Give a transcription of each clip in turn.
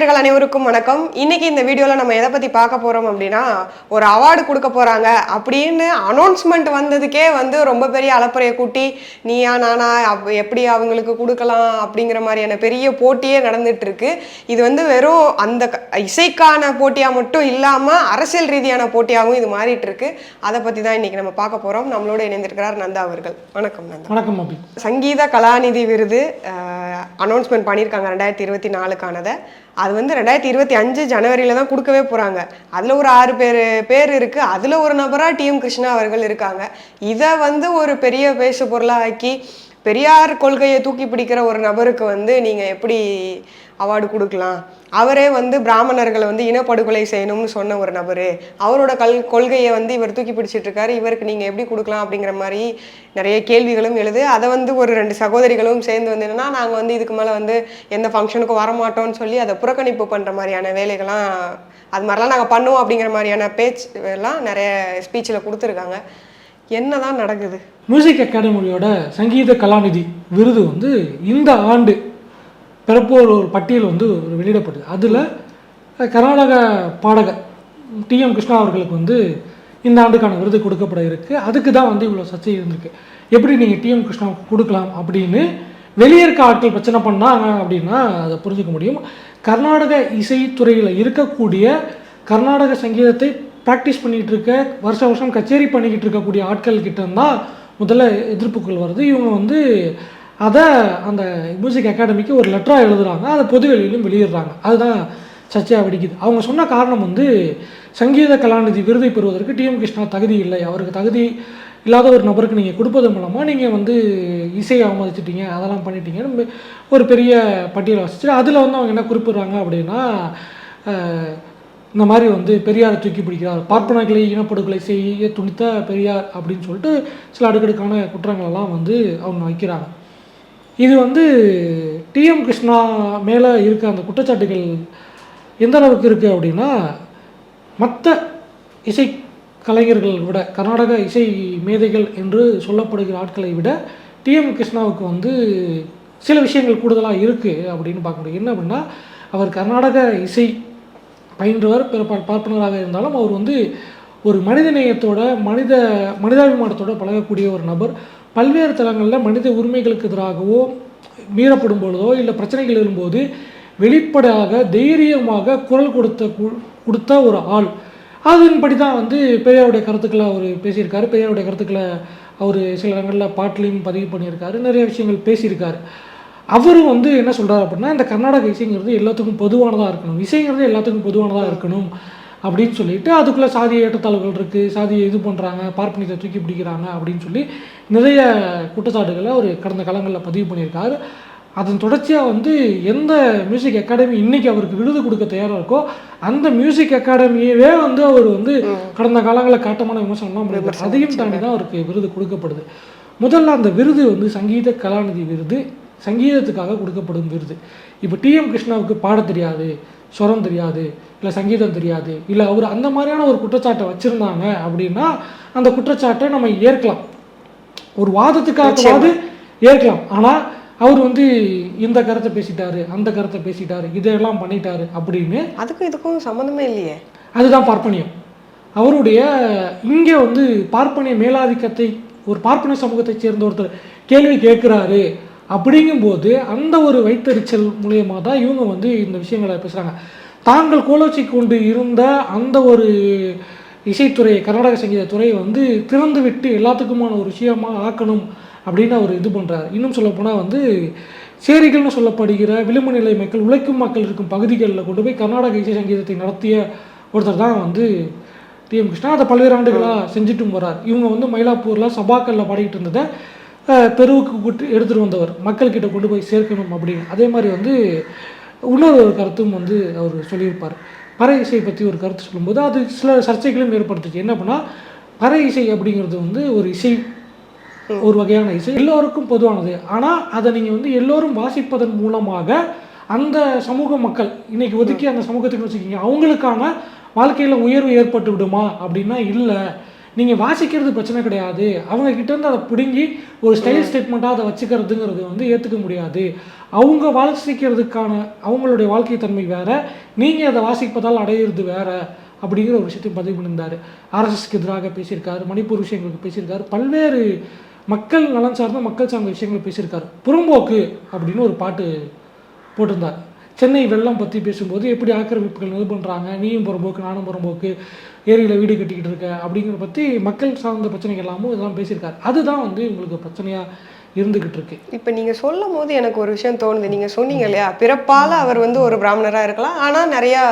நேயர்கள் அனைவருக்கும் வணக்கம். இன்னைக்கு இந்த வீடியோவில் நம்ம எதை பற்றி பார்க்க போகிறோம் அப்படின்னா ஒரு அவார்டு கொடுக்க போகிறாங்க அப்படின்னு அனௌன்ஸ்மெண்ட் வந்ததுக்கே வந்து ரொம்ப பெரிய அலப்பறையை கூட்டி நீயா நானா அப் எப்படி அவங்களுக்கு கொடுக்கலாம் அப்படிங்கிற மாதிரியான பெரிய போட்டியே நடந்துட்டு இருக்கு. இது வந்து வெறும் அந்த இசைக்கான போட்டியாக மட்டும் இல்லாமல் அரசியல் ரீதியான போட்டியாகவும் இது மாறிட்டு இருக்கு. அதை பற்றி தான் இன்னைக்கு நம்ம பார்க்க போகிறோம் நம்மளோட இணைந்திருக்கிறார் நந்தா அவர்கள். வணக்கம் நந்தா. வணக்கம் சங்கீத கலாநிதி விருது அனௌன்ஸ்மெண்ட் பண்ணியிருக்காங்க ரெண்டாயிரத்தி இருபத்தி நாலுக்கானதை. அது வந்து ரெண்டாயிரத்தி இருபத்தி அஞ்சு ஜனவரியில தான் கொடுக்கவே போகிறாங்க அதில் ஒரு ஆறு பேர் பேர் இருக்குது அதில் ஒரு நபராக டிஎம் கிருஷ்ணா அவர்கள் இருக்காங்க. இதை வந்து ஒரு பெரிய பேசு பொருளாக ஆக்கி பெரியார் கொள்கையை தூக்கி பிடிக்கிற ஒரு நபருக்கு வந்து நீங்கள் எப்படி அவார்டு கொடுக்கலாம். அவரே வந்து பிராமணர்களை வந்து இனப்படுகொலை செய்யணும்னு சொன்ன ஒரு நபர். அவரோட கல் கொள்கையை வந்து இவர் தூக்கி பிடிச்சிட்டு இருக்காரு. இவருக்கு நீங்கள் எப்படி கொடுக்கலாம் அப்படிங்கிற மாதிரி நிறைய கேள்விகளும் எழுது. அதை வந்து ஒரு ரெண்டு சகோதரிகளும் சேர்ந்து வந்து நாங்கள் வந்து இதுக்கு மேலே வந்து எந்த ஃபங்க்ஷனுக்கும் வரமாட்டோம்னு சொல்லி அதை புறக்கணிப்பு பண்ணுற மாதிரியான வேலைகள்லாம் அது மாதிரிலாம் நாங்கள் பண்ணுவோம் அப்படிங்கிற மாதிரியான பேச்சு எல்லாம் நிறைய ஸ்பீச்சில் கொடுத்துருக்காங்க. என்னதான் நடக்குது? மியூசிக் அகாடமியோட சங்கீத கலாநிதி விருது வந்து இந்த ஆண்டு பிறப்பு ஒரு பட்டியல் வந்து ஒரு வெளியிடப்படுது அதில் கர்நாடக பாடகர் டிஎம் கிருஷ்ணா அவர்களுக்கு வந்து இந்த ஆண்டுக்கான விருது கொடுக்கப்பட இருக்கு. அதுக்கு தான் வந்து இவ்வளோ சர்ச்சை இருந்திருக்கு. எப்படி நீங்கள் டிஎம் கிருஷ்ணாவுக்கு கொடுக்கலாம் அப்படின்னு வெளியே இருக்க ஆட்கள் பிரச்சனை பண்ணாங்க அப்படின்னா அதை புரிஞ்சுக்க முடியும். கர்நாடக இசைத்துறையில் இருக்கக்கூடிய கர்நாடக சங்கீதத்தை ப்ராக்டிஸ் பண்ணிகிட்டு இருக்க வருஷ வருஷம் கச்சேரி பண்ணிக்கிட்டு இருக்கக்கூடிய ஆட்கள் கிட்ட இருந்தால் முதல்ல எதிர்ப்புகள் வருது. இவங்க வந்து அதை அந்த மியூசிக் அகாடமிக்கு ஒரு லெட்டராக எழுதுறாங்க. அதை பொது வெளியிலும் வெளியிடுறாங்க. அதுதான் சர்ச்சையாக வெடிக்குது. அவங்க சொன்ன காரணம் வந்து சங்கீத கலாநிதி விருதை பெறுவதற்கு டிஎம் கிருஷ்ணா தகுதி இல்லை. அவருக்கு தகுதி இல்லாத ஒரு நபருக்கு நீங்கள் கொடுப்பது மூலமாக நீங்கள் வந்து இசையை அவமதிச்சிட்டீங்க அதெல்லாம் பண்ணிட்டீங்கன்னு ஒரு பெரிய பட்டியலை வச்சுட்டு அதில் வந்து அவங்க என்ன குறிப்பிட்றாங்க அப்படின்னா இந்த மாதிரி வந்து பெரியாரை தூக்கி பிடிக்கிறார். பார்ப்பனர்களை இனப்படுகொலை செய்ய துணித்த பெரியார் அப்படின்னு சொல்லிட்டு சில அடுக்கடுக்கான குற்றங்கள் எல்லாம் வந்து அவங்க வைக்கிறாங்க. இது வந்து டிஎம் கிருஷ்ணா மேலே இருக்க அந்த குற்றச்சாட்டுகள் எந்த அளவுக்கு இருக்குது அப்படின்னா மற்ற இசை கலைஞர்கள் விட கர்நாடக இசை மேதைகள் என்று சொல்லப்படுகிற ஆட்களை விட டிஎம் கிருஷ்ணாவுக்கு வந்து சில விஷயங்கள் கூடுதலாக இருக்குது அப்படின்னு பார்க்க முடியும். என்ன அப்படின்னா அவர் கர்நாடக இசை பயின்றவர் பிற பார்ப்பனராக இருந்தாலும் அவர் வந்து ஒரு மனித நேயத்தோட மனித மனிதாபிமானத்தோட பழகக்கூடிய ஒரு நபர். பல்வேறு தளங்களில் மனித உரிமைகளுக்கு எதிராகவோ மீறப்படும் பொழுதோ இல்லை பிரச்சனைகள் எழும்போது வெளிப்படையாக தைரியமாக குரல் கொடுத்த கு- கொடுத்த ஒரு ஆள். அதன்படி தான் வந்து பெரியாருடைய கருத்துக்களை அவர் பேசியிருக்காரு. பெரியாருடைய கருத்துக்களை அவர் சில இடங்களில் பாட்டிலையும் பதிவு பண்ணியிருக்காரு. நிறைய விஷயங்கள் பேசியிருக்காரு. அவரும் வந்து என்ன சொல்கிறார் அப்படின்னா இந்த கர்நாடக இசைங்கிறது எல்லாத்துக்கும் பொதுவானதாக இருக்கணும். இசைங்கிறது எல்லாத்துக்கும் பொதுவானதாக இருக்கணும் அப்படின்னு சொல்லிட்டு அதுக்குள்ளே சாதிய ஏற்றத்தாழ்வுகள் இருக்குது சாதியை இது பண்ணுறாங்க பார்ப்பனியத்தை தூக்கி பிடிக்கிறாங்க அப்படின்னு சொல்லி நிறைய குற்றச்சாட்டுகளை அவர் கடந்த காலங்களில் பதிவு பண்ணியிருக்காரு. அதன் தொடர்ச்சியாக வந்து எந்த மியூசிக் அகாடமி இன்னைக்கு அவருக்கு விருது கொடுக்க தயாராக இருக்கோ அந்த மியூசிக் அகாடமியவே வந்து அவர் வந்து கடந்த காலங்களில் காட்டமான விமர்சனம்லாம் பண்ணியிருக்காரு. அதையும் தாண்டி தான் அவருக்கு விருது கொடுக்கப்படுது. முதல்ல அந்த விருது வந்து சங்கீத கலாநிதி விருது சங்கீதத்துக்காக கொடுக்கப்படும் விருது. இப்போ டிஎம் கிருஷ்ணாவுக்கு பாட தெரியாது ஸ்வரம் தெரியாது இல்லை சங்கீதம் தெரியாது இல்லை அவர் அந்த மாதிரியான ஒரு குற்றச்சாட்டை வச்சுருந்தாங்க அப்படின்னா அந்த குற்றச்சாட்டை நம்ம ஏற்கலாம். ஒரு வாதத்துக்காகவாது ஏற்கலாம். ஆனால் அவர் வந்து இந்த கருத்தை பேசிட்டாரு அந்த கருத்தை பேசிட்டாரு இதையெல்லாம் பண்ணிட்டாரு அப்படின்னு அதுக்கும் இதுக்கும் சம்மந்தமே இல்லையே. அதுதான் பார்ப்பனியம். அவருடைய இங்கே வந்து பார்ப்பனிய மேலாதிக்கத்தை ஒரு பார்ப்பனிய சமூகத்தைச் சேர்ந்த ஒருத்தர் கேள்வி கேட்குறாரு அப்படிங்கும்போது அந்த ஒரு வைத்தறிச்சல் மூலியமா தான் இவங்க வந்து இந்த விஷயங்களை பேசுகிறாங்க தாங்கள் கோலோச்சி கொண்டு இருந்த அந்த ஒரு இசைத்துறையை கர்நாடக சங்கீத துறையை வந்து திறந்து விட்டு எல்லாத்துக்குமான ஒரு விஷயமா ஆக்கணும் அப்படின்னு அவர் இது பண்ணுறாரு இன்னும் சொல்லப்போனால் வந்து சேரிகள்னு சொல்லப்படுகிற விளிம்பு நிலை மக்கள் உழைக்கும் மக்கள் இருக்கும் பகுதிகளில் கொண்டு போய் கர்நாடக இசை சங்கீதத்தை நடத்திய ஒருத்தர் தான் வந்து டிஎம் கிருஷ்ணா. அதை பல்வேறு ஆண்டுகளாக செஞ்சுட்டும் வரார் இவங்க வந்து மயிலாப்பூரில் சபாக்களில் பாடிக்கிட்டு இருந்ததை தெருவுக்கு கூட்டு எடுத்துகிட்டு வந்தவர். மக்கள்கிட்ட கொண்டு போய் சேர்க்கணும் அப்படின்னு. அதே மாதிரி வந்து இன்னொரு ஒரு கருத்தும் வந்து அவர் சொல்லியிருப்பார். பறை இசை பற்றி ஒரு கருத்து சொல்லும்போது அது சில சர்ச்சைகளும் ஏற்படுத்துச்சு. என்ன பண்ணால் பறை இசை அப்படிங்கிறது வந்து ஒரு இசை ஒரு வகையான இசை. எல்லோருக்கும் பொதுவானது. ஆனால் அதை நீங்கள் வந்து எல்லோரும் வாசிப்பதன் மூலமாக அந்த சமூக மக்கள் இன்னைக்கு ஒதுக்கி அந்த சமூகத்துக்கு வச்சுக்கிங்க அவங்களுக்கான வாழ்க்கையில் உயர்வு ஏற்பட்டு விடுமா அப்படின்னா இல்லை. நீங்கள் வாசிக்கிறது பிரச்சனை கிடையாது. அவங்க கிட்ட இருந்து அதை பிடுங்கி ஒரு ஸ்டைல் ஸ்டேட்மெண்ட்டாக அதை வச்சுக்கிறதுங்கிறது வந்து ஏற்றுக்க முடியாது. அவங்க வாசிக்கிறதுக்கான அவங்களுடைய வாழ்க்கை தன்மை வேறு நீங்கள் அதை வாசிப்பதால் அடையிறது வேறு அப்படிங்கிற ஒரு விஷயத்தையும் பதிவு பண்ணியிருந்தார். ஆர்எஸ்எஸ்க்கு எதிராக பேசியிருக்காரு மணிப்பூர் விஷயங்களுக்கு பேசியிருக்காரு பல்வேறு மக்கள் நலன் சார்ந்த மக்கள் சார்ந்த விஷயங்களை பேசியிருக்காரு. புறம்போக்கு அப்படின்னு ஒரு பாட்டு போட்டிருந்தார். சென்னை வெள்ளம் பற்றி பேசும்போது எப்படி ஆக்கிரமிப்புகள் இது பண்ணுறாங்க நீயும் புறம்போக்கு நானும் புறம்போக்கு ஏரியில் வீடு கட்டிக்கிட்டு இருக்க அப்படிங்கிறத பற்றி மக்கள் சார்ந்த பிரச்சனைகள் எல்லாமும் இதெல்லாம் பேசியிருக்காரு. அதுதான் வந்து உங்களுக்கு பிரச்சனையாக இருந்துக்கிட்டு இருக்கு இப்போ நீங்கள் சொல்லும் போது எனக்கு ஒரு விஷயம் தோணுது. நீங்கள் சொன்னீங்க இல்லையா? பிறப்பால் அவர் வந்து ஒரு பிராமணராக இருக்கலாம். ஆனால் நிறையா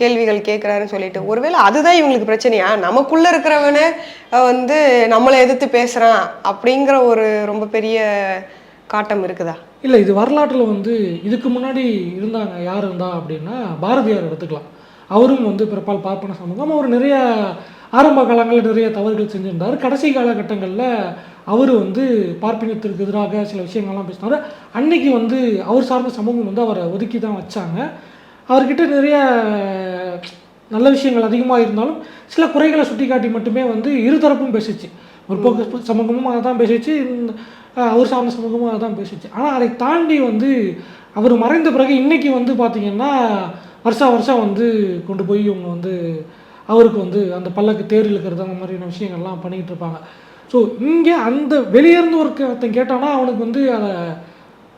கேள்விகள் கேட்குறாருன்னு சொல்லிட்டு. ஒருவேளை அதுதான் இவங்களுக்கு பிரச்சனையா? நமக்குள்ளே இருக்கிறவனே வந்து நம்மளை எதிர்த்து பேசுகிறான் அப்படிங்கிற ஒரு ரொம்ப பெரிய காட்டம் இருக்குதா? இல்லை இது வரலாற்றில் வந்து இதுக்கு முன்னாடி இருந்தாங்க. யார் இருந்தா அப்படின்னா பாரதியார் எடுத்துக்கலாம். அவரும் வந்து பிறப்பால் பார்ப்பன சமூகம் அவர் நிறைய ஆரம்ப காலங்களில் நிறைய தவறுகள் செஞ்சிருந்தார். கடைசி காலகட்டங்களில் அவர் வந்து பார்ப்பினத்திற்கு எதிராக சில விஷயங்கள்லாம் பேசினார். அன்னைக்கு வந்து அவர் சார்ந்த சமூகம் வந்து அவரை ஒதுக்கி தான் வச்சாங்க. அவர்கிட்ட நிறைய நல்ல விஷயங்கள் அதிகமாக இருந்தாலும் சில குறைகளை சுட்டிக்காட்டி மட்டுமே வந்து இருதரப்பும் பேசிச்சு. ஒரு போக்கு சமூகமும் அதை தான் பேசிச்சு. அவர் சார்ந்த சமூகமும் அதை தான் பேசிச்சு. ஆனால் அதை தாண்டி வந்து அவர் மறைந்த பிறகு இன்னைக்கு வந்து பார்த்திங்கன்னா வருஷா வருஷம் வந்து கொண்டு போய் இவங்க வந்து அவருக்கு வந்து அந்த பல்லக்கு தேர் இழுக்கிறது அந்த மாதிரியான விஷயங்கள்லாம் பண்ணிக்கிட்டு இருப்பாங்க. ஸோ இங்கே அந்த வெளியேருந்து ஒருத்தன் கேட்டானா அவனுக்கு வந்து அதை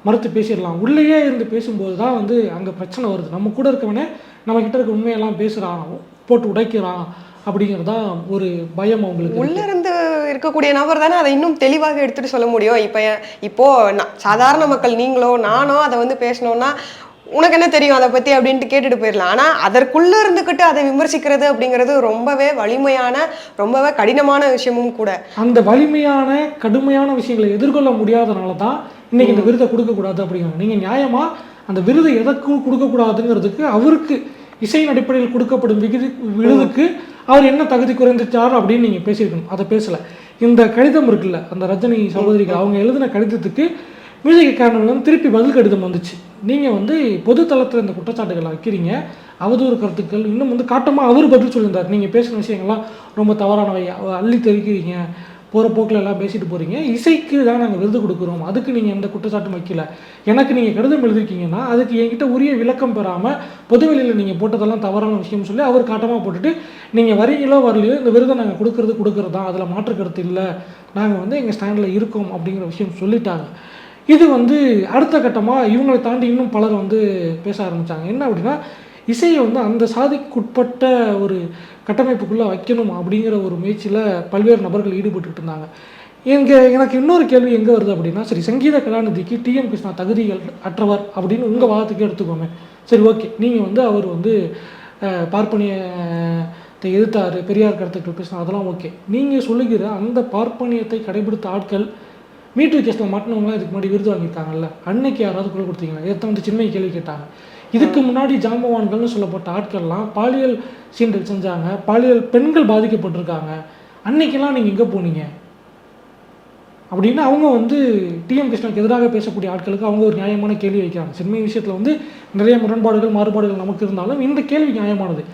மறுத்து பேசிடலாம். உள்ளேயே இருந்து பேசும்போது தான் வந்து அங்கே பிரச்சனை வருது. நம்ம கூட இருக்கவனே நம்ம கிட்ட இருக்க உண்மையெல்லாம் பேசுகிறான் போட்டு உடைக்கிறான் அப்படிங்கிறது தான் ஒரு பயம் அவங்களுக்கு உள்ள இருந்து இருக்கக்கூடிய நபர் தானே அதை இன்னும் தெளிவாக எடுத்துட்டு சொல்ல முடியும். இப்போ இப்போ சாதாரண மக்கள் நீங்களோ நானோ அதை வந்து பேசணும்னா உனக்கு என்ன தெரியும் அதை பத்தி அப்படின்ட்டு கேட்டுட்டு போயிடலாம். ஆனா அதற்குள்ள இருந்துக்கிட்டு அதை விமர்சிக்கிறது அப்படிங்கிறது ரொம்பவே வலிமையான ரொம்பவே கடினமான விஷயமும் கூட. அந்த வலிமையான கடுமையான விஷயங்களை எதிர்கொள்ள முடியாதனால தான் இன்னைக்கு இந்த விருதை கொடுக்கக்கூடாது அப்படிங்கிறாங்க. நீங்கள் நியாயமா அந்த விருது எதற்கும் கொடுக்கக்கூடாதுங்கிறதுக்கு அவருக்கு இசையின் அடிப்படையில் கொடுக்கப்படும் விகுதி விருதுக்கு அவர் என்ன தகுதி குறைந்துட்டார் அப்படின்னு நீங்கள் பேசியிருக்கணும். அதை பேசலை. இந்த கடிதம் இருக்குல்ல அந்த ரஜினி சகோதரிகள் அவங்க எழுதின கடிதத்துக்கு மியூசிக் அகாடமிலேருந்து திருப்பி பதில் கடிதம் வந்துச்சு. நீங்கள் வந்து பொது தளத்தில் இந்த குற்றச்சாட்டுகளை வைக்கிறீங்க. அவதூறு கருத்துக்கள் இன்னும் வந்து காட்டமாக அவர் பதில் சொல்லியிருந்தார். நீங்கள் பேசுகிற விஷயங்கள்லாம் ரொம்ப தவறானவை அள்ளி தெரிவிக்கிறீங்க. போகிற போக்கில் எல்லாம் பேசிட்டு போகிறீங்க இசைக்கு தான் நாங்கள் விருது கொடுக்குறோம். அதுக்கு நீங்கள் எந்த குற்றச்சாட்டும் வைக்கல. எனக்கு நீங்கள் கடிதம் எழுதிருக்கீங்கன்னா அதுக்கு என்கிட்ட உரிய விளக்கம் பெறாமல் பொதுவெளியில் நீங்கள் போட்டதெல்லாம் தவறான விஷயம்னு சொல்லி அவர் காட்டமாக போட்டுட்டு நீங்கள் வரீங்களோ வரலையோ இந்த விருதை நாங்கள் கொடுக்கறது கொடுக்கறது? தான் அதில் மாற்று கருத்து இல்லை. நாங்கள் வந்து எங்கள் ஸ்டாண்டில் இருக்கோம் அப்படிங்கிற விஷயம் சொல்லிட்டாங்க. இது வந்து அடுத்த கட்டமாக இவங்களை தாண்டி இன்னும் பலர் வந்து பேச ஆரம்பித்தாங்க என்ன அப்படின்னா இசையை வந்து அந்த சாதிக்குட்பட்ட ஒரு கட்டமைப்புக்குள்ளே வைக்கணும் அப்படிங்கிற ஒரு முயற்சியில் பல்வேறு நபர்கள் ஈடுபட்டுட்டு இருந்தாங்க. எங்கள் எனக்கு இன்னொரு கேள்வி எங்கே வருது அப்படின்னா சரி சங்கீத கலாநிதிக்கு டிஎம் கிருஷ்ணா தகுதிகள் அற்றவர் அப்படின்னு உங்கள் வாதத்துக்கு எடுத்துக்கோமே. சரி ஓகே. நீங்கள் வந்து அவர் வந்து பார்ப்பனியத்தை எதிர்த்தாரு பெரியார் கருத்துக்கள் பேசினார் அதெல்லாம் ஓகே. நீங்கள் சொல்லுகிற அந்த பார்ப்பனியத்தை கடைபிடித்த ஆட்கள் மீட்டு கேஸில் மாட்டினவங்களாம் இதுக்கு முன்னாடி விருது வாங்கியிருக்காங்கல்ல. அன்னைக்கு யாராவது குரல் கொடுத்தீங்களா? எத்தனை வந்து சின்ன கேள்வி கேட்டாங்க. இதுக்கு முன்னாடி ஜாம்பவான்கள்னு சொல்லப்பட்ட ஆட்கள்லாம் பாலியல் சீண்டல் செஞ்சாங்க. பாலியல் பெண்கள் பாதிக்கப்பட்டிருக்காங்க. அன்னைக்கெல்லாம் நீங்கள் எங்கே போனீங்க? அப்படின்னு அவங்க வந்து டிஎம் கிருஷ்ணனுக்கு எதிராக பேசக்கூடிய ஆட்களுக்கு அவங்க ஒரு நியாயமான கேள்வி வைக்கிறாங்க. சின்மை விஷயத்தில் வந்து நிறைய முரண்பாடுகள் மாறுபாடுகள் நமக்கு இருந்தாலும் இந்த கேள்வி நியாயமானது.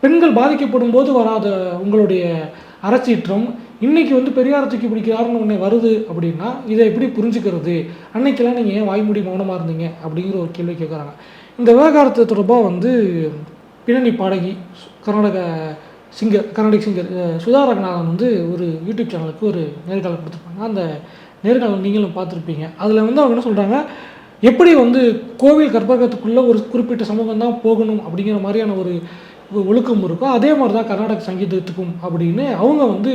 பெண்கள் பாதிக்கப்படும் போது வராத உங்களுடைய அறச்சீற்றம் இன்றைக்கி வந்து பெரியார் தூக்கி பிடிக்கிறாருன்னு ஒன்று வருது அப்படின்னா இதை எப்படி புரிஞ்சுக்கிறது? அன்னைக்கெல்லாம் நீங்கள் ஏன் வாய்மூடி மௌனமாக இருந்தீங்க? அப்படிங்கிற ஒரு கேள்வி கேட்குறாங்க. இந்த விவகாரத்தை தொடர்பாக வந்து பின்னணி பாடகி Karnataka singer Carnatic singer Sudha Ranganathan வந்து ஒரு யூடியூப் சேனலுக்கு ஒரு நேர்காணல் கொடுத்துருப்பாங்க. அந்த நேர்காணல் நீங்களும் பார்த்துருப்பீங்க. அதில் வந்து அவங்க என்ன சொல்கிறாங்க எப்படி வந்து கோவில் கற்பகத்துக்குள்ளே ஒரு குறிப்பிட்ட சமூகம் தான் போகணும் அப்படிங்கிற மாதிரியான ஒரு ஒழுக்கம் இருக்கோ அதே மாதிரி தான் கர்நாடக சங்கீதத்துக்கும் அப்படின்னு அவங்க வந்து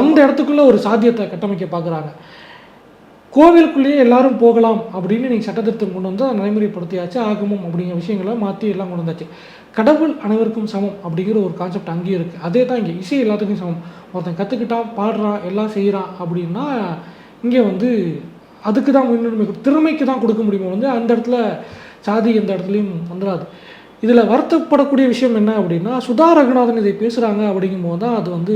அந்த இடத்துக்குள்ள ஒரு சாத்தியத்தை கட்டமைக்க பார்க்குறாங்க. கோவிலுக்குள்ளேயே எல்லாரும் போகலாம் அப்படின்னு நீங்கள் சட்டத்திருத்தம் கொண்டு வந்து நடைமுறைப்படுத்தியாச்சு ஆகமும் அப்படிங்கிற விஷயங்களை மாற்றி எல்லாம் கொண்டு வந்தாச்சு. கடவுள் அனைவருக்கும் சமம் அப்படிங்கிற ஒரு கான்செப்ட் அங்கேயும் இருக்குது அதே தான் இங்கே இசை எல்லாத்துக்கும் சமம். ஒருத்தன் கற்றுக்கிட்டான் பாடுறான் எல்லாம் செய்கிறான் அப்படின்னா இங்கே வந்து அதுக்கு தான் முன்னுரிமை திறமைக்கு தான் கொடுக்க முடியுமோ வந்து அந்த இடத்துல சாதி எந்த இடத்துலையும் வந்துடாது இதில் வருத்தப்படக்கூடிய விஷயம் என்ன அப்படின்னா சுதா ரகுநாதன் இதை பேசுகிறாங்க அப்படிங்கும்போது தான் அது வந்து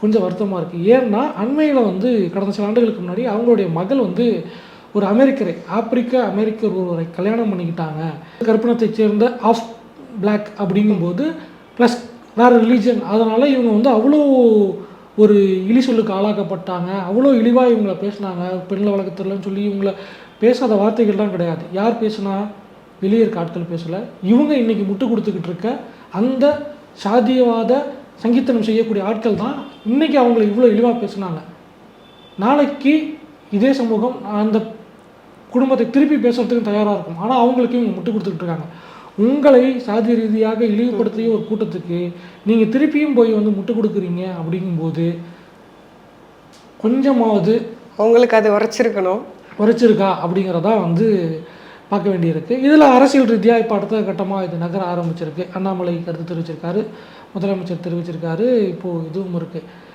கொஞ்சம் வருத்தமாக இருக்குது ஏன்னா அண்மையில் வந்து கடந்த சில ஆண்டுகளுக்கு முன்னாடி அவங்களுடைய மகள் வந்து ஒரு அமெரிக்கரை ஆப்பிரிக்க அமெரிக்கர் ஒருவரை கல்யாணம் பண்ணிக்கிட்டாங்க. கற்பனத்தைச் சேர்ந்த ஆஃப் பிளாக் அப்படிங்கும்போது ப்ளஸ் வேறு ரிலீஜன் அதனால் இவங்க வந்து அவ்வளோ ஒரு இழி சொல்லுக்கு ஆளாக்கப்பட்டாங்க. அவ்வளோ இழிவாக இவங்கள பேசினாங்க. பெண்ணில் வழக்கத்துலன்னு சொல்லி இவங்கள பேசாத வார்த்தைகள்லாம் கிடையாது. யார் பேசுனா வெளியே இருக்க ஆட்கள் பேசலை. இவங்க இன்னைக்கு முட்டு கொடுத்துக்கிட்டு இருக்க அந்த சாதியவாத சங்கீத்தனம் செய்யக்கூடிய ஆட்கள் தான் இன்னைக்கு அவங்கள இவ்வளோ இழிவாக பேசுனாங்க. நாளைக்கு இதே சமூகம் அந்த குடும்பத்தை திருப்பி பேசுறதுக்கு தயாராக இருக்கும். ஆனால் அவங்களுக்கு இவங்க முட்டு கொடுத்துக்கிட்டு இருக்காங்க. உங்களை சாதி ரீதியாக இழிவுபடுத்திய ஒரு கூட்டத்துக்கு நீங்கள் திருப்பியும் போய் வந்து முட்டு கொடுக்குறீங்க அப்படிங்கும்போது கொஞ்சமாவது உங்களுக்கு அது உரைச்சிருக்கணும். குறைச்சிருக்கா அப்படிங்கிறதா வந்து பார்க்க வேண்டியிருக்கு. இதில் அரசியல் ரீதியாக இப்போ அடுத்த கட்டமாக இது நகர ஆரம்பிச்சிருக்கு. அண்ணாமலை கருத்து தெரிவிச்சிருக்காரு. முதலமைச்சர் தெரிவிச்சிருக்காரு. இப்போது இதுவும் இருக்குது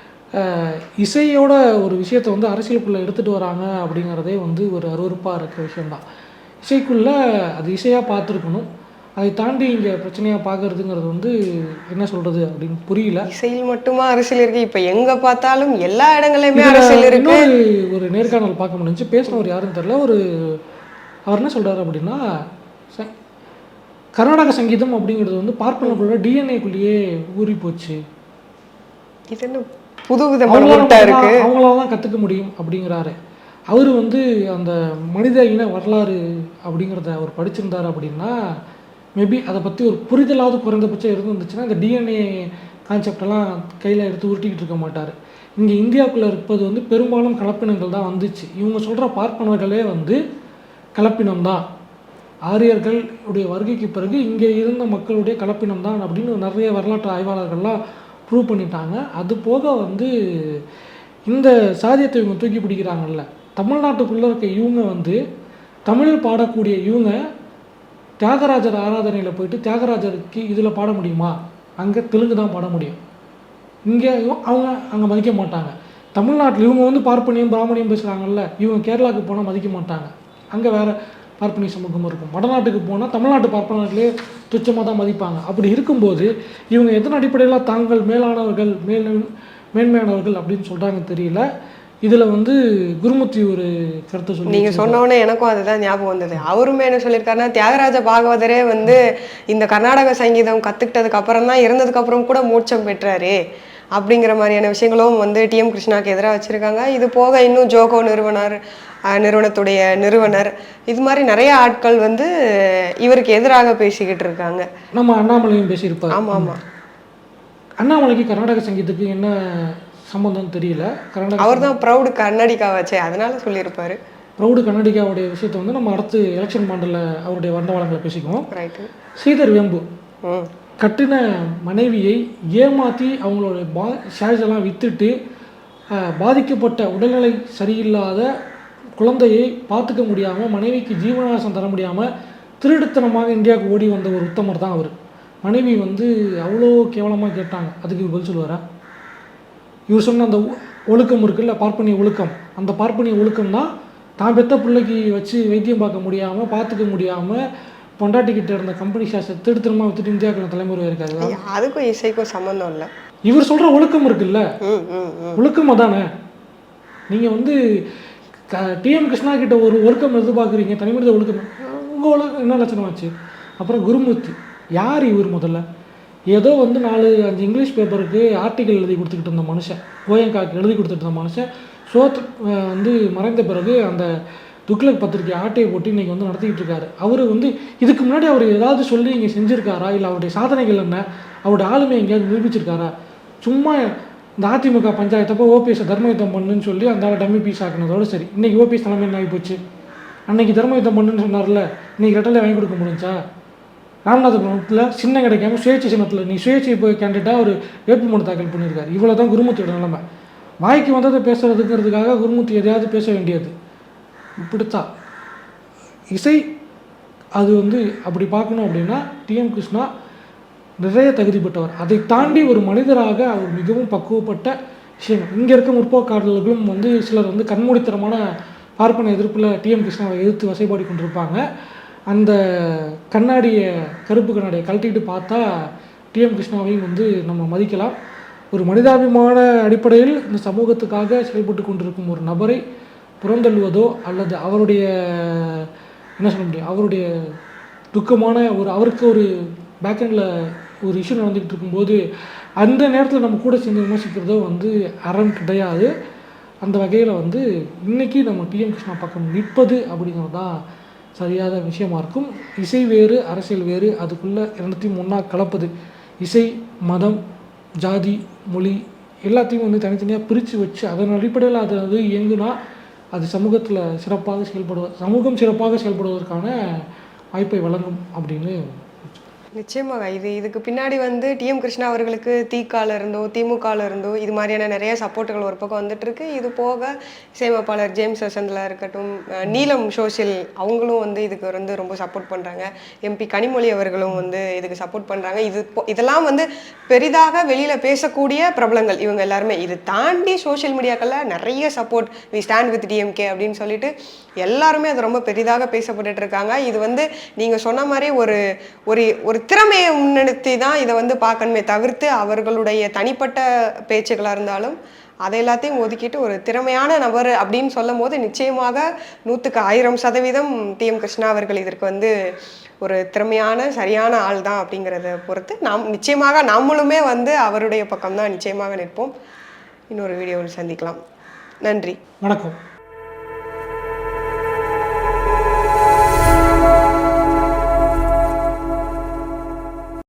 இசையோட ஒரு விஷயத்தை வந்து அரசியலுக்குள்ளே எடுத்துகிட்டு வராங்க அப்படிங்கிறதே வந்து ஒரு அருவருப்பாக இருக்கிற விஷயம்தான். இசைக்குள்ளே அது இசையாக பார்த்துருக்கணும். அதை தாண்டி இங்கே பிரச்சனையாக பார்க்கறதுங்கிறது வந்து என்ன சொல்கிறது அப்படின்னு புரியல. இசையில் மட்டுமா அரசியல் இருக்கு? இப்ப எங்க பார்த்தாலும் எல்லா இடங்களையுமே அரசியல் இருக்கு. ஒரு நேர்காணல் பார்க்க முடிஞ்சுச்சு பேசினவர் யாருன்னு தெரியல. ஒரு அவர் என்ன சொல்றாரு அப்படின்னா கர்நாடக சங்கீதம் அப்படிங்கிறது வந்து பார்ப்பனர்களோட டிஎன்ஏக்குள்ளேயே ஊறி போச்சு இது என்ன புது விதமான இருக்கு? அவங்களால தான் கற்றுக்க முடியும் அப்படிங்கிறாரு. அவர் வந்து அந்த மனித இன வரலாறு அப்படிங்கிறத அவர் படிச்சிருந்தார் அப்படின்னா மேபி அதை பற்றி ஒரு புரிதலாவது குறைந்தபட்சம் இருந்துச்சுன்னா இந்த டிஎன்ஏ கான்செப்டெல்லாம் கையில் எடுத்து உருட்டிக்கிட்டு இருக்க மாட்டார். இங்கே இந்தியாவுக்குள்ளே இருப்பது வந்து பெரும்பாலும் கலப்பினங்கள் தான் வந்துச்சு. இவங்க சொல்கிற பார்ப்பனர்களே வந்து கலப்பினம் தான் ஆரியர்கள் உடைய வருகைக்கு பிறகு இங்கே இருந்த மக்களுடைய கலப்பினம் தான் அப்படின்னு நிறைய வரலாற்று ஆய்வாளர்கள்லாம் ப்ரூவ் பண்ணிட்டாங்க. அது போக வந்து இந்த சாதியத்தை இவங்க தூக்கி பிடிக்கிறாங்கல்ல. தமிழ்நாட்டுக்குள்ளே இருக்க இவங்க வந்து தமிழில் பாடக்கூடிய இவங்க தியாகராஜர் ஆராதனையில் போயிட்டு தியாகராஜருக்கு இதில் பாட முடியுமா? அங்கே தெலுங்கு தான் பாட முடியும். இங்கே அவங்க அங்கே மதிக்க மாட்டாங்க. தமிழ்நாட்டில் இவங்க வந்து பார்ப்பனியம் பிராமணியம் பேசுகிறாங்கல்ல இவங்க கேரளாவுக்கு போனால் மதிக்க மாட்டாங்க. அங்கே வேற பார்ப்பனிய சமூகம் இருக்கும். வடநாட்டுக்கு போனால் தமிழ்நாட்டு பார்ப்பனர்களே துச்சமாக தான் மதிப்பாங்க. அப்படி இருக்கும்போது இவங்க எதன் அடிப்படையில் தாங்கள் மேலானவர்கள் மேல் மேன்மையானவர்கள் அப்படின்னு சொல்கிறாங்க தெரியல. இதில் வந்து குருமூர்த்தி ஒரு கருத்தை சொல்லி நீங்க சொன்ன உடனே எனக்கும் அதுதான் ஞாபகம் வந்தது. அவருமே என்ன சொல்லியிருக்காருன்னா தியாகராஜ பாகவதரே வந்து இந்த கர்நாடக சங்கீதம் கத்துக்கிட்டதுக்கு அப்புறம் தான் இறந்ததுக்கு அப்புறம் கூட மோட்சம் பெற்றாரு. அப்படிங்கிற மாதிரியான விஷயங்களும் வந்து டிஎம் கிருஷ்ணாக்கு எதிராக வச்சிருக்காங்க. இது போக இன்னும் ஜோகோ நிறுவனர் நிறுவனத்துடைய நிறுவனர் இது மாதிரி நிறைய ஆட்கள் வந்து இவருக்கு எதிராக பேசிக்கிட்டு இருக்காங்க. நம்ம அண்ணாமலையும் பேசியிருப்பார். ஆமா ஆமா. அண்ணாமலைக்கு கர்நாடக சங்கீதத்துக்கு என்ன சம்மந்தம் தெரியல. கர்நாடக அவர் தான் ப்ரௌடு கர்நாடிகா வச்சே அதனால சொல்லியிருப்பாரு. ப்ரௌடு கர்நாடகாவுடைய விஷயத்தை வந்து நம்ம அடுத்து எலெக்ஷன் மாண்டலில் அவருடைய வண்டவாளங்களை பேசிக்குவோம். ரைட்டு. ஸ்ரீதர் வேம்பு. ம். கட்டின மனைவியை ஏமாற்றி அவங்களோட பா ஷேர்ஸ் எல்லாம் விற்றுட்டு பாதிக்கப்பட்ட உடல்நிலை சரியில்லாத குழந்தையை பார்த்துக்க முடியாமல் மனைவிக்கு ஜீவனாசம் தர முடியாமல் திருடுத்தனமாக இந்தியாவுக்கு ஓடி வந்த ஒரு உத்தமர் தான் அவர். மனைவி வந்து அவ்வளோ கேவலமாக கேட்டாங்க. அதுக்கு பதில் சொல்லுவாரா? இவர் சொன்ன அந்த ஒ- ஒழுக்கம் இருக்குல்ல பார்ப்பனிய ஒழுக்கம். அந்த பார்ப்பனிய ஒழுக்கம் தான் தான் பெத்த பிள்ளைக்கு வச்சு வைத்தியம் பார்க்க முடியாமல் பார்த்துக்க முடியாமல் பொண்டாட்டிக்கிட்ட இருந்த கம்பெனி ஷேர்ஸை திருத்தனமாக வித்துட்டு இந்தியாவுக்குள்ள தலைமுறை இருக்காது அதுக்கும் இசைக்கும் சம்மந்தம் இல்லை. இவர் சொல்கிற ஒழுக்கம் இருக்குல்ல? ஒழுக்கம் அதானே நீங்கள் வந்து டிஎம் கிருஷ்ணா கிட்ட ஒரு ஒழுக்கம் எதிர்பார்க்குறீங்க தனிமனித ஒழுக்கம். உங்கள் ஒழுக்கம் என்ன லட்சணம் ஆச்சு? அப்புறம் குருமூர்த்தி யார் இவர் முதல்ல? ஏதோ வந்து நாலு அஞ்சு இங்கிலீஷ் பேப்பருக்கு ஆர்டிக்கல் எழுதி கொடுத்துக்கிட்டு இருந்த மனுஷன் கோயங்காக்கு எழுதி கொடுத்துட்டு இருந்த மனுஷன் சோத் வந்து மறைந்த பிறகு அந்த துக்ளக் பத்திரிக்கை ஆட்டையை போட்டு இன்றைக்கி வந்து நடத்திக்கிட்டு இருக்காரு. அவர் வந்து இதுக்கு முன்னாடி அவர் ஏதாவது சொல்லி இங்கே செஞ்சுருக்காரா? இல்லை அவருடைய சாதனைகள் என்ன? அவருடைய ஆளுமை எங்கேயாவது நிரூபிச்சிருக்காரா? சும்மா இந்த அதிமுக பஞ்சாயத்தப்போ ஓபிஎஸ் தர்மயுத்தம் பண்ணுன்னு சொல்லி அந்த ஆள் டம்மி பீஸ் ஆக்குனதோட சரி. இன்றைக்கி ஓபிஎஸ் தலைமை என்ன ஆகி போச்சு அன்னைக்கு தர்மயுத்தம் பண்ணுன்னு சொன்னார்ல இன்றைக்கி ரெட்டலை வாங்கி கொடுக்க முடிஞ்சா? ராமநாதபுரத்தில் சின்ன கிடைக்காம சுயேட்சை சின்னத்தில் நீ சுயேட்சை போய் கேண்டிடேட்டாக ஒரு வேட்புமனு தாக்கல் பண்ணியிருக்காரு. இவ்வளோ தான் குருமூர்த்தியோட நிலைமை. வாய்க்கு வந்ததை பேசுறதுங்கிறதுக்காக குருமூர்த்தி எதையாவது பேச வேண்டியது. இப்படித்தான் இசை அது வந்து அப்படி பார்க்கணும் அப்படின்னா டிஎம் கிருஷ்ணா நிறைய தகுதிப்பட்டவர் அதை தாண்டி ஒரு மனிதராக அவர் மிகவும் பக்குவப்பட்ட விஷயம் இங்கே இருக்க முற்போக்காளர்களும் வந்து சிலர் வந்து கண்மூடித்தனமான பார்ப்பன எதிர்ப்பில் டிஎம் கிருஷ்ணாவை எதிர்த்து வசைபாடி கொண்டிருப்பாங்க. அந்த கண்ணாடியை கருப்பு கண்ணாடியை கழட்டிட்டு பார்த்தா டிஎம் கிருஷ்ணாவையும் வந்து நம்ம மதிக்கலாம். ஒரு மனிதாபிமான அடிப்படையில் இந்த சமூகத்துக்காக செயல்பட்டு கொண்டிருக்கும் ஒரு நபரை புறந்தள்ளுவதோ அல்லது அவருடைய என்ன சொல்ல முடியும் அவருடைய துக்கமான ஒரு அவருக்கு ஒரு பேக்கெண்டில் ஒரு இஷ்யூ நடந்துக்கிட்டு இருக்கும்போது அந்த நேரத்தில் நம்ம கூட சேர்ந்து விமர்சிக்கிறதோ வந்து அறம் கிடையாது. அந்த வகையில் வந்து இன்றைக்கி நம்ம டிஎம் கிருஷ்ணா பக்கம் நிற்பது அப்படிங்கிறது தான் சரியாத விஷயமா இருக்கும். இசை வேறு அரசியல் வேறு அதுக்குள்ளே இரண்டுத்தையும் ஒன்றா கலப்பது. இசை மதம் ஜாதி மொழி எல்லாத்தையும் வந்து தனித்தனியாக பிரித்து வச்சு அதன் அடிப்படையில் அது அது இயங்குனா அது சமூகத்தில் சிறப்பாக செயல்படுவ சமூகம் சிறப்பாக செயல்படுவதற்கான வாய்ப்பை வழங்கும் அப்படின்னு நிச்சயமாக. இது இதுக்கு பின்னாடி வந்து டிஎம் கிருஷ்ணா அவர்களுக்கு தீக்கால இருந்தோ திமுகல இருந்தோ இது மாதிரியான நிறைய சப்போர்ட்டுகள் ஒரு பக்கம் வந்துட்டு இருக்கு இது போக இசையமைப்பாளர் ஜேம்ஸ் வசந்தில் இருக்கட்டும் நீலம் சோஷியல் அவங்களும் வந்து இதுக்கு வந்து ரொம்ப சப்போர்ட் பண்ணுறாங்க எம்பி கனிமொழி அவர்களும் வந்து இதுக்கு சப்போர்ட் பண்ணுறாங்க இது இதெல்லாம் வந்து பெரிதாக வெளியில் பேசக்கூடிய பிரபலங்கள் இவங்க எல்லாருமே. இது தாண்டி சோஷியல் மீடியாக்களில் நிறைய support we stand with DMK அப்படின்னு சொல்லிட்டு எல்லாருமே அது ரொம்ப பெரிதாக பேசப்பட்டுட்டு இருக்காங்க. இது வந்து நீங்கள் சொன்ன மாதிரி ஒரு ஒரு ஒரு திறமையை முன்னிறுத்தி தான் இதை வந்து பார்க்கணுமே தவிர்த்து அவர்களுடைய தனிப்பட்ட பேச்சுகளாக இருந்தாலும் அதை எல்லாத்தையும் ஒதுக்கிட்டு ஒரு திறமையான நபர் அப்படின்னு சொல்லும் போது நிச்சயமாக நூற்றுக்கு ஆயிரம் சதவீதம் டிஎம் கிருஷ்ணா அவர்கள் இதற்கு வந்து ஒரு திறமையான சரியான ஆள் தான் அப்படிங்கிறத பொறுத்து நாம் நிச்சயமாக நம்மளுமே வந்து அவருடைய பக்கம் தான் நிச்சயமாக நிற்போம். இன்னொரு வீடியோவில் சந்திக்கலாம். நன்றி. வணக்கம்.